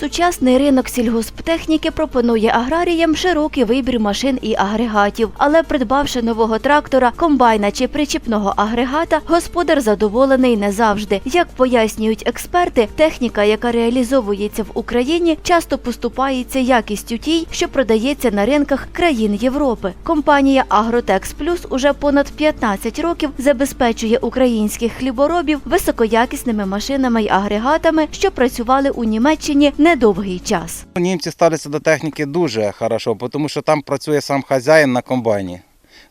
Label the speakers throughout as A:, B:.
A: Сучасний ринок сільгосптехніки пропонує аграріям широкий вибір машин і агрегатів. Але придбавши нового трактора, комбайна чи причіпного агрегата, господар задоволений не завжди. Як пояснюють експерти, техніка, яка реалізовується в Україні, часто поступається якістю тій, що продається на ринках країн Європи. Компанія Агротекс Плюс уже понад 15 років забезпечує українських хліборобів високоякісними машинами й агрегатами, що працювали у Німеччині недовгий час.
B: Німці ставляться до техніки дуже хорошо, тому що там працює сам хазяїн на комбайні.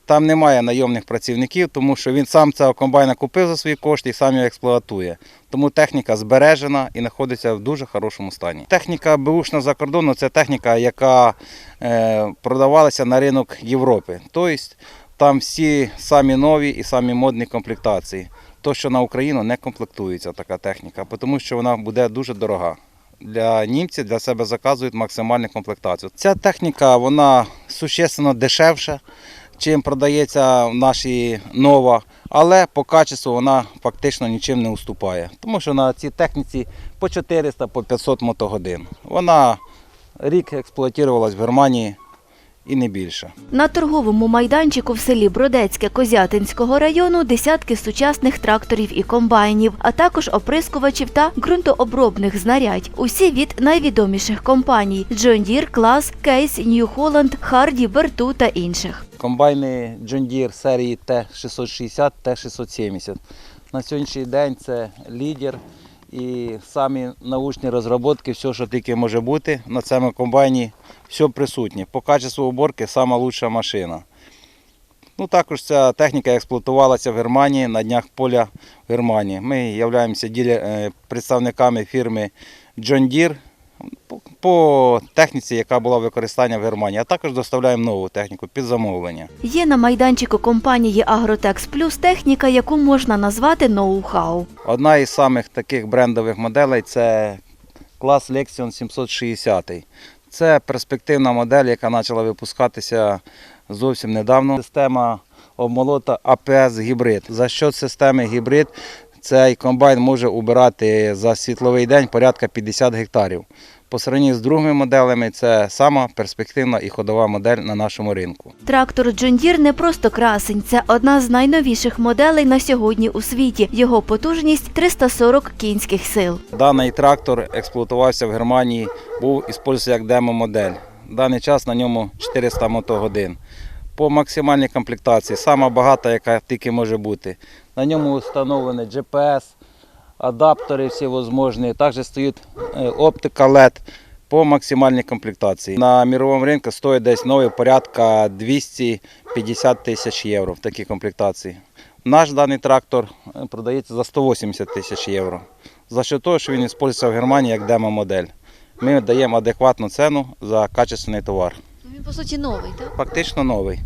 B: Там немає найомних працівників, тому що він сам цього комбайна купив за свої кошти і сам його експлуатує. Тому техніка збережена і знаходиться в дуже хорошому стані. Техніка беушна за кордону це техніка, яка е, продавалася на ринок Європи. Тобто там всі самі нові і самі модні комплектації. То, що на Україну не комплектується така техніка, тому що вона буде дуже дорога для німців для себе заказують максимальну комплектацію. Ця техніка вона существенно дешевша, чим продається в нашій нова, але по качеству вона фактично нічим не уступає. Тому що на цій техніці по 400 по 500 мотогодин. Вона рік експлуатувалась в Германії і не більше.
A: На торговому майданчику в селі Бродецьке Козятинського району десятки сучасних тракторів і комбайнів, а також оприскувачів та ґрунтообробних знарядь. Усі від найвідоміших компаній: John Deere, Claas, Case, New Holland, Hardy, Bertu та інших.
B: Комбайни John Deere серії Т-660, Т-670. На сьогоднішній день це лідер і самі научні розробки, все, що тільки може бути, на цьому комбайні все присутнє. По качеству уборки найкраща машина. Ну, також ця техніка експлуатувалася в Германії на днях поля в Германії. Ми являємося е, представниками фірми John Deere по- техніці, яка була в використанні в Германії, а також доставляємо нову техніку під замовлення.
A: Є на майданчику компанії Агротекс Плюс техніка, яку можна назвати ноу-хау.
B: Одна із самих таких брендових моделей це клас Lexion 760. Це перспективна модель, яка почала випускатися зовсім недавно. Система обмолота APS гібрид. За що системи гібрид цей комбайн може убирати за світловий день порядка 50 гектарів. По сравненні з другими моделями це сама перспективна і ходова модель на нашому ринку.
A: Трактор Deere не просто красень, це одна з найновіших моделей на сьогодні у світі. Його потужність 340 кінських сил.
B: Даний трактор експлуатувався в Германії, був використовувався як демо-модель. В даний час на ньому 400 мотогодин. По максимальній комплектації, сама багата, яка тільки може бути. На ньому встановлені GPS, адаптери всі можливі. Також стоїть е, оптика LED по максимальній комплектації. На міровому ринку стоїть десь новий порядка 250 тисяч євро в такій комплектації. Наш даний трактор е, продається за 180 тисяч євро. За що того, що він використовується в Германії як демо-модель. Ми даємо адекватну ціну за качественний товар.
C: Він по суті новий, так?
B: Фактично новий.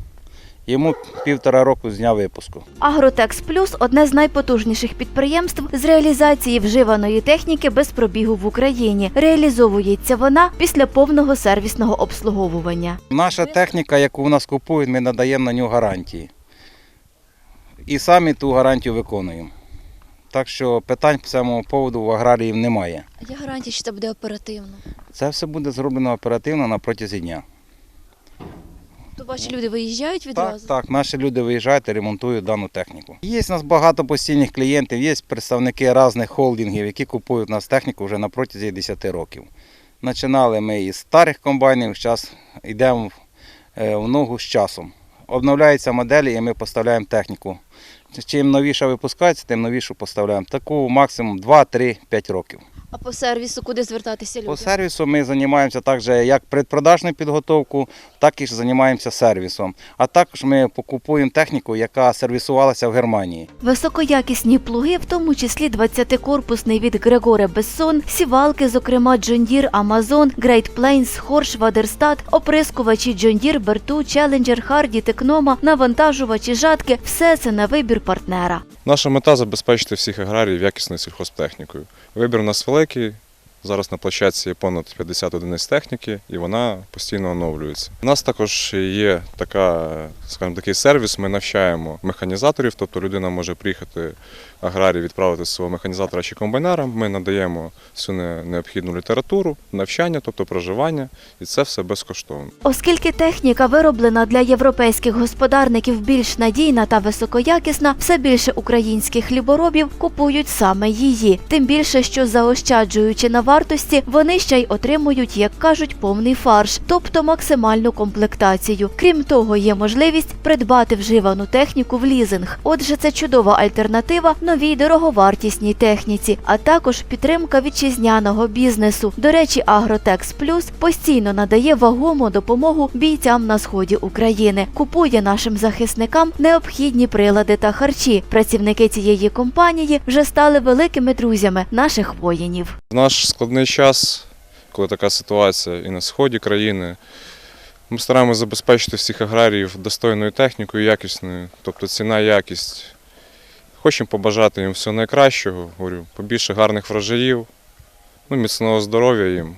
B: Йому півтора року з дня випуску.
A: Агротекс Плюс одне з найпотужніших підприємств з реалізації вживаної техніки без пробігу в Україні. Реалізовується вона після повного сервісного обслуговування.
B: Наша техніка, яку у нас купують, ми надаємо на нього гарантії. І самі ту гарантію виконуємо. Так що питань по цьому поводу в аграріїв немає.
C: А є гарантія, що це буде оперативно.
B: Це все буде зроблено оперативно на протязі дня.
C: То ваші люди виїжджають відразу?
B: так, наші люди виїжджають і ремонтують дану техніку. Є у нас багато постійних клієнтів, є представники різних холдингів, які купують у нас техніку вже на протязі 10 років. Починали ми із старих комбайнів, зараз йдемо е, в ногу з часом. Обновляються моделі і ми поставляємо техніку. Чим новіша випускається, тим новішу поставляємо. Таку максимум 2-3-5 років.
C: А по сервісу куди звертатися люди?
B: По сервісу ми займаємося також як предпродажною підготовкою, так і ж займаємося сервісом. А також ми покупуємо техніку, яка сервісувалася в Германії.
A: Високоякісні плуги, в тому числі 20-корпусний від Грегоре Бессон, сівалки, зокрема John Deere, Amazon, Great Plains, Хорш, Вадерстат, оприскувачі John Deere, Берту, Challenger, Hardy, Текнома, навантажувачі, жатки – все це на вибір партнера.
D: Наша мета забезпечити всіх аграріїв якісною сільхозтехнікою. Вибір у нас великий, Saint-Jacques et Зараз на площадці понад 50 одиниць техніки, і вона постійно оновлюється. У нас також є така, скажімо, такий сервіс. Ми навчаємо механізаторів, тобто людина може приїхати аграрій, відправити свого механізатора чи комбайнера. Ми надаємо всю необхідну літературу, навчання, тобто проживання, і це все безкоштовно.
A: Оскільки техніка вироблена для європейських господарників більш надійна та високоякісна, все більше українських хліборобів купують саме її. Тим більше, що заощаджуючи на вартості, вони ще й отримують, як кажуть, повний фарш, тобто максимальну комплектацію. Крім того, є можливість придбати вживану техніку в лізинг. Отже, це чудова альтернатива новій дороговартісній техніці, а також підтримка вітчизняного бізнесу. До речі, Агротекс Плюс постійно надає вагому допомогу бійцям на сході України, купує нашим захисникам необхідні прилади та харчі. Працівники цієї компанії вже стали великими друзями наших воїнів.
D: Наш складний час, коли така ситуація і на сході країни, ми стараємося забезпечити всіх аграріїв достойною технікою, якісною, тобто ціна, якість. Хочемо побажати їм всього найкращого, говорю, побільше гарних врожаїв, ну, міцного здоров'я їм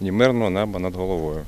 D: і мирного неба над головою.